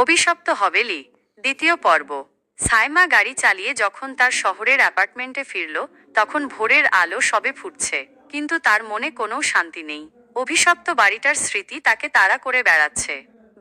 অভিশপ্ত হবেলি দ্বিতীয় পর্ব। সাইমা গাড়ি চালিয়ে যখন তার শহরের অ্যাপার্টমেন্টে ফিরল, তখন ভোরের আলো সবে ফুটছে, কিন্তু তার মনে কোনো শান্তি নেই। অভিশপ্ত বাড়িটার স্মৃতি তাকে তাড়া করে বেড়াচ্ছে।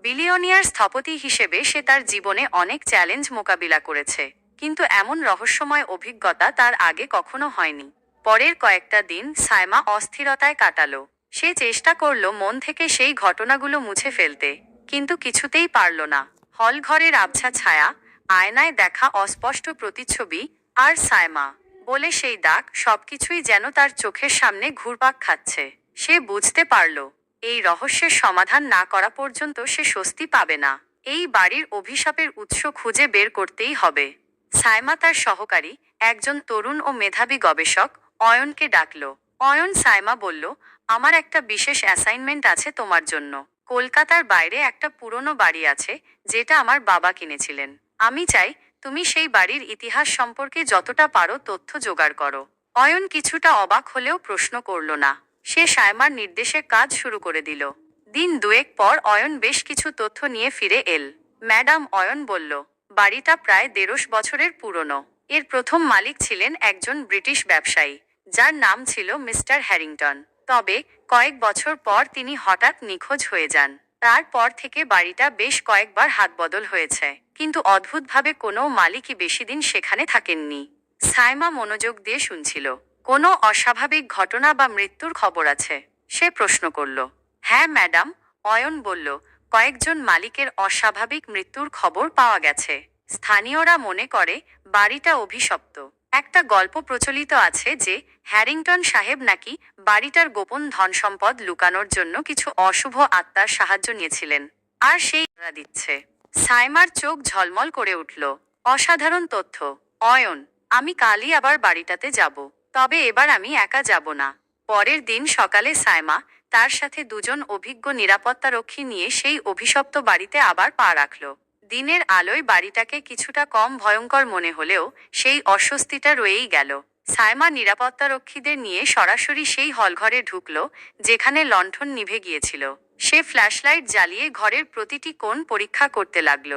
বিলিয়নিয়ার স্থপতি হিসেবে সে তার জীবনে অনেক চ্যালেঞ্জ মোকাবিলা করেছে, কিন্তু এমন রহস্যময় অভিজ্ঞতা তার আগে কখনো হয়নি। পরের কয়েকটা দিন সাইমা অস্থিরতায় কাটালো। সে চেষ্টা করল মন থেকে সেই ঘটনাগুলো মুছে ফেলতে। কিন্তু কিছুতেই পারল না। হল ঘরের আবছা ছায়া, আয়নায় দেখা অস্পষ্ট প্রতিচ্ছবি, আর সাইমা বলে সেই দাগ সবকিছুই যেন তার চোখের সামনে ঘুরপাক খাচ্ছে। সে বুঝতে পারল, এই রহস্যের সমাধান না করা পর্যন্ত সে স্বস্তি পাবে না। এই বাড়ির অভিশাপের উৎস খুঁজে বের করতেই হবে। সাইমা তার সহকারী, একজন তরুণ ও মেধাবী গবেষক, অয়নকে ডাকল। অয়ন সাইমা বলল, আমার একটা বিশেষ অ্যাসাইনমেন্ট আছে তোমার জন্য। কলকাতার বাইরে একটা পুরনো বাড়ি আছে, যেটা আমার বাবা কিনেছিলেন। আমি চাই তুমি সেই বাড়ির ইতিহাস সম্পর্কে যতটা পারো তথ্য জোগাড় করো। অয়ন কিছুটা অবাক হলেও প্রশ্ন করল না। সে সায়মার নির্দেশে কাজ শুরু করে দিল। দিন দুয়েক পর অয়ন বেশ কিছু তথ্য নিয়ে ফিরে এল। ম্যাডাম অয়ন বলল, বাড়িটা প্রায় দেড়শ বছরের পুরনো। এর প্রথম মালিক ছিলেন একজন ব্রিটিশ ব্যবসায়ী, যার নাম ছিল মিস্টার হ্যারিংটন। তবে কয়েক বছর পর তিনি হঠাৎ নিখোঁজ হয়ে যান। তারপর থেকে বাড়িটা বেশ কয়েকবার হাতবদল হয়েছে। কিন্তু অদ্ভুতভাবে কোনো মালিকই বেশি দিন সেখানে থাকেননি। সাইমা মনোযোগ দিয়ে শুনছিল, কোনো অস্বাভাবিক ঘটনা বা মৃত্যুর খবর আছে? সে প্রশ্ন করল। হ্যাঁ ম্যাডাম, অয়ন বলল, কয়েকজন মালিকের অস্বাভাবিক মৃত্যুর খবর পাওয়া গেছে। স্থানীয়রা মনে করে বাড়িটা অভিশপ্ত। একটা গল্প প্রচলিত আছে যে হ্যারিংটন সাহেব নাকি বাড়িটার গোপন ধন সম্পদ লুকানোর জন্য কিছু অশুভ আত্মার সাহায্য নিয়েছিলেন। আর সেই দিচ্ছে। সাইমার চোখ ঝলমল করে উঠল। অসাধারণ তথ্য। অয়ন, আমি কালই আবার বাড়িটাতে যাব। তবে এবার আমি একা যাব না। পরের দিন সকালে সাইমা তার সাথে দুজন অভিজ্ঞ নিরাপত্তারক্ষী নিয়ে সেই অভিশপ্ত বাড়িতে আবার পা রাখল। দিনের আলোয় বাড়িটাকে কিছুটা কম ভয়ঙ্কর মনে হলেও সেই অস্বস্তিটা রয়েই গেল। সাইমা নিরাপত্তারক্ষীদের নিয়ে সরাসরি সেই হলঘরে ঢুকল, যেখানে লণ্ঠন নিভে গিয়েছিল। সে ফ্ল্যাশলাইট জ্বালিয়ে ঘরের প্রতিটি কোণ পরীক্ষা করতে লাগল।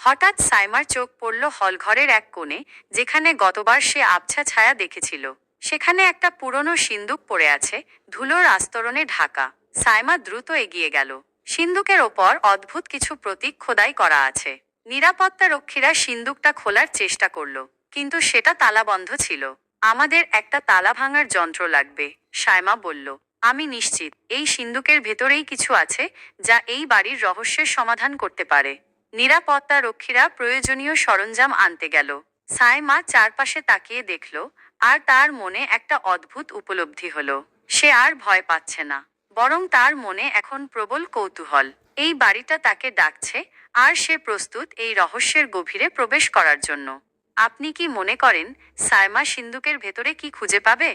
হঠাৎ সাইমার চোখ পড়ল হলঘরের এক কোণে, যেখানে গতবার সে আবছা ছায়া দেখেছিল। সেখানে একটা পুরনো সিন্দুক পড়ে আছে, ধুলোর আস্তরণে ঢাকা। সাইমা দ্রুত এগিয়ে গেল। সিন্দুকের ওপর অদ্ভুত কিছু প্রতীক খোদাই করা আছে। নিরাপত্তা রক্ষীরা সিন্দুকটা খোলার চেষ্টা করল, কিন্তু সেটা তালাবন্ধ ছিল। আমাদের একটা তালা ভাঙার যন্ত্র লাগবে, সাইমা বলল। আমি নিশ্চিত, এই সিন্দুকের ভেতরেই কিছু আছে, যা এই বাড়ির রহস্যের সমাধান করতে পারে। নিরাপত্তা রক্ষীরা প্রয়োজনীয় সরঞ্জাম আনতে গেল। সাইমা চারপাশে তাকিয়ে দেখল, আর তার মনে একটা অদ্ভুত উপলব্ধি হলো। সে আর ভয় পাচ্ছে না। বরং তার মনে এখন প্রবল কৌতূহল। এই বাড়িটা তাকে ডাকছে, আর সে প্রস্তুত এই রহস্যের গভীরে প্রবেশ করার জন্য। আপনি কি মনে করেন, সায়মা সিন্দুকের ভেতরে কি খুঁজে পাবে?